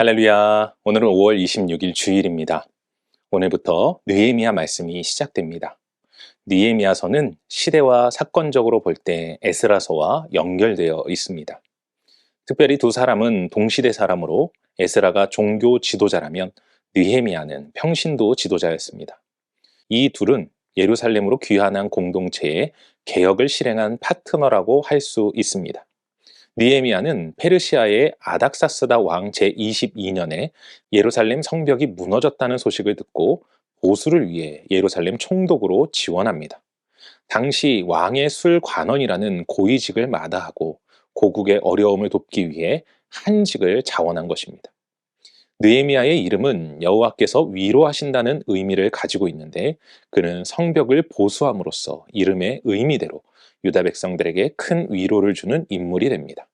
할렐루야. 오늘은 5월 26일 주일입니다. 오늘부터 느헤미야 말씀이 시작됩니다. 느헤미야서는 시대와 사건적으로 볼 때 에스라서와 연결되어 있습니다. 특별히 두 사람은 동시대 사람으로 에스라가 종교 지도자라면 느헤미야는 평신도 지도자였습니다. 이 둘은 예루살렘으로 귀환한 공동체의 개혁을 실행한 파트너라고 할 수 있습니다. 니에미아는 페르시아의 아닥사스다 왕 제22년에 예루살렘 성벽이 무너졌다는 소식을 듣고 보수를 위해 예루살렘 총독으로 지원합니다. 당시 왕의 술 관원이라는 고위직을 마다하고 고국의 어려움을 돕기 위해 한직을 자원한 것입니다. 느에미아의 이름은 여호와께서 위로하신다는 의미를 가지고 있는데 그는 성벽을 보수함으로써 이름의 의미대로 유다 백성들에게 큰 위로를 주는 인물이 됩니다.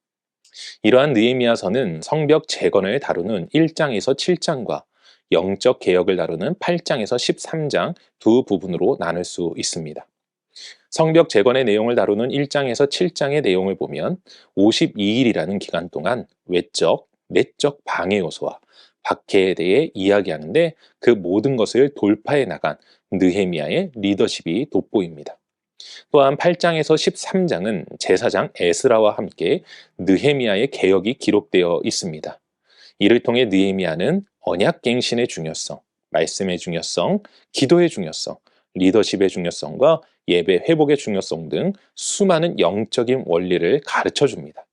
이러한 느헤미야서는 성벽 재건을 다루는 1장에서 7장과 영적 개혁을 다루는 8장에서 13장 두 부분으로 나눌 수 있습니다. 성벽 재건의 내용을 다루는 1장에서 7장의 내용을 보면 52일이라는 기간 동안 외적, 내적 방해 요소와 박해에 대해 이야기하는데 그 모든 것을 돌파해 나간 느헤미야의 리더십이 돋보입니다. 또한 8장에서 13장은 제사장 에스라와 함께 느헤미야의 개혁이 기록되어 있습니다. 이를 통해 느헤미야는 언약 갱신의 중요성, 말씀의 중요성, 기도의 중요성, 리더십의 중요성과 예배 회복의 중요성 등 수많은 영적인 원리를 가르쳐 줍니다.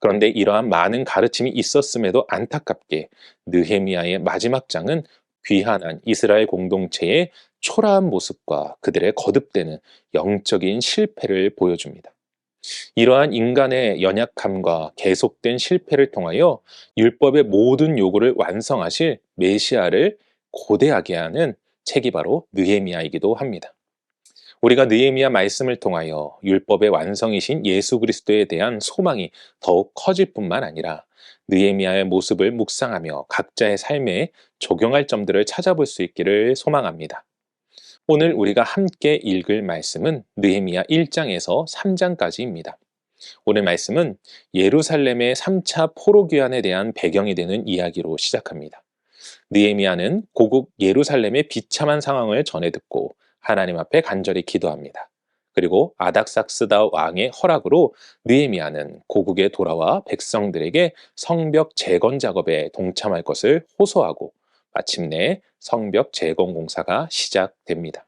그런데 이러한 많은 가르침이 있었음에도 안타깝게 느헤미야의 마지막 장은 귀한한 이스라엘 공동체의 초라한 모습과 그들의 거듭되는 영적인 실패를 보여줍니다. 이러한 인간의 연약함과 계속된 실패를 통하여 율법의 모든 요구를 완성하실 메시아를 고대하게 하는 책이 바로 느헤미야이기도 합니다. 우리가 느헤미야 말씀을 통하여 율법의 완성이신 예수 그리스도에 대한 소망이 더욱 커질 뿐만 아니라 느헤미야의 모습을 묵상하며 각자의 삶에 적용할 점들을 찾아볼 수 있기를 소망합니다. 오늘 우리가 함께 읽을 말씀은 느헤미야 1장에서 3장까지입니다. 오늘 말씀은 예루살렘의 3차 포로 귀환에 대한 배경이 되는 이야기로 시작합니다. 느헤미야는 고국 예루살렘의 비참한 상황을 전해 듣고 하나님 앞에 간절히 기도합니다. 그리고 아닥삭스다 왕의 허락으로 느헤미야는 고국에 돌아와 백성들에게 성벽 재건 작업에 동참할 것을 호소하고 마침내 성벽 재건 공사가 시작됩니다.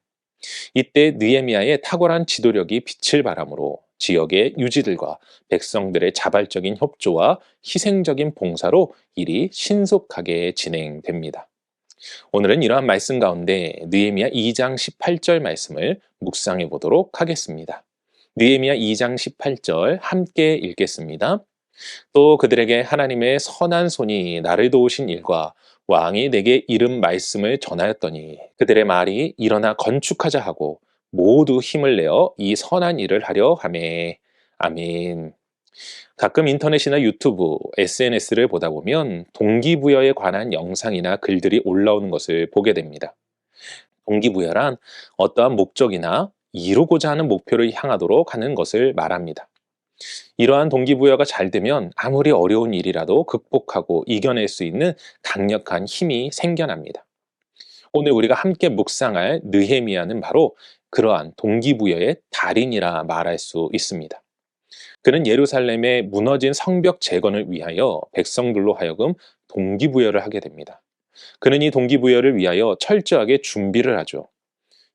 이때 느에미아의 탁월한 지도력이 빛을 발함으로 지역의 유지들과 백성들의 자발적인 협조와 희생적인 봉사로 일이 신속하게 진행됩니다. 오늘은 이러한 말씀 가운데 느에미아 2장 18절 말씀을 묵상해 보도록 하겠습니다. 느에미아 2장 18절 함께 읽겠습니다. 또 그들에게 하나님의 선한 손이 나를 도우신 일과 왕이 내게 이른 말씀을 전하였더니 그들의 말이 일어나 건축하자 하고 모두 힘을 내어 이 선한 일을 하려 하매 아멘. 가끔 인터넷이나 유튜브, SNS를 보다 보면 동기부여에 관한 영상이나 글들이 올라오는 것을 보게 됩니다. 동기부여란 어떠한 목적이나 이루고자 하는 목표를 향하도록 하는 것을 말합니다. 이러한 동기부여가 잘 되면 아무리 어려운 일이라도 극복하고 이겨낼 수 있는 강력한 힘이 생겨납니다. 오늘 우리가 함께 묵상할 느헤미야는 바로 그러한 동기부여의 달인이라 말할 수 있습니다. 그는 예루살렘의 무너진 성벽 재건을 위하여 백성들로 하여금 동기부여를 하게 됩니다. 그는 이 동기부여를 위하여 철저하게 준비를 하죠.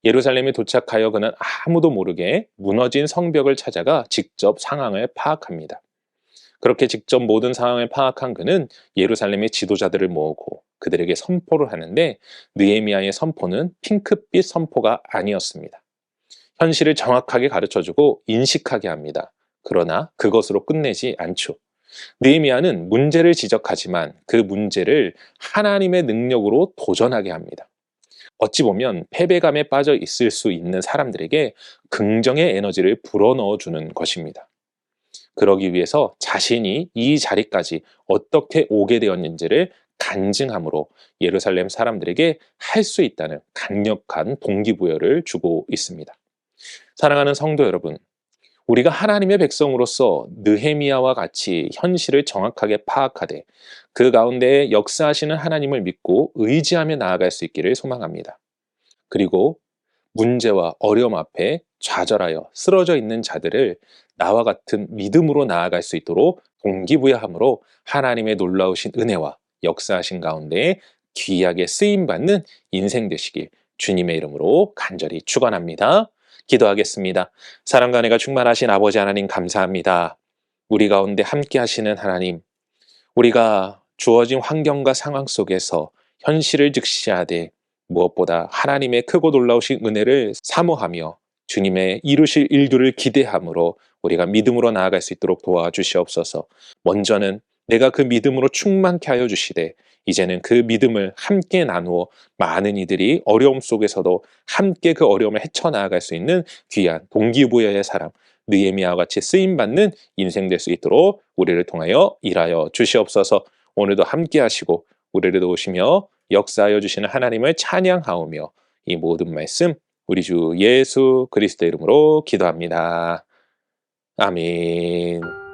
예루살렘에 도착하여 그는 아무도 모르게 무너진 성벽을 찾아가 직접 상황을 파악합니다. 그렇게 직접 모든 상황을 파악한 그는 예루살렘의 지도자들을 모으고 그들에게 선포를 하는데 느에미아의 선포는 핑크빛 선포가 아니었습니다. 현실을 정확하게 가르쳐주고 인식하게 합니다. 그러나 그것으로 끝내지 않죠. 느에미아는 문제를 지적하지만 그 문제를 하나님의 능력으로 도전하게 합니다. 어찌 보면 패배감에 빠져 있을 수 있는 사람들에게 긍정의 에너지를 불어넣어 주는 것입니다. 그러기 위해서 자신이 이 자리까지 어떻게 오게 되었는지를 간증함으로 예루살렘 사람들에게 할 수 있다는 강력한 동기부여를 주고 있습니다. 사랑하는 성도 여러분, 우리가 하나님의 백성으로서 느헤미야와 같이 현실을 정확하게 파악하되 그 가운데 역사하시는 하나님을 믿고 의지하며 나아갈 수 있기를 소망합니다. 그리고 문제와 어려움 앞에 좌절하여 쓰러져 있는 자들을 나와 같은 믿음으로 나아갈 수 있도록 동기부여함으로 하나님의 놀라우신 은혜와 역사하신 가운데 귀하게 쓰임 받는 인생 되시길 주님의 이름으로 간절히 축원합니다. 기도하겠습니다. 사랑과 은혜가 충만하신 아버지 하나님 감사합니다. 우리 가운데 함께 하시는 하나님, 우리가 주어진 환경과 상황 속에서 현실을 즉시하되 무엇보다 하나님의 크고 놀라우신 은혜를 사모하며 주님의 이루실 일들을 기대함으로 우리가 믿음으로 나아갈 수 있도록 도와주시옵소서. 먼저는 내가 그 믿음으로 충만케 하여 주시되 이제는 그 믿음을 함께 나누어 많은 이들이 어려움 속에서도 함께 그 어려움을 헤쳐나아갈 수 있는 귀한 동기부여의 사람 느에미아와 같이 쓰임 받는 인생 될 수 있도록 우리를 통하여 일하여 주시옵소서. 오늘도 함께 하시고 우리를 도우시며 역사하여 주시는 하나님을 찬양하오며 이 모든 말씀 우리 주 예수 그리스도 이름으로 기도합니다. 아멘.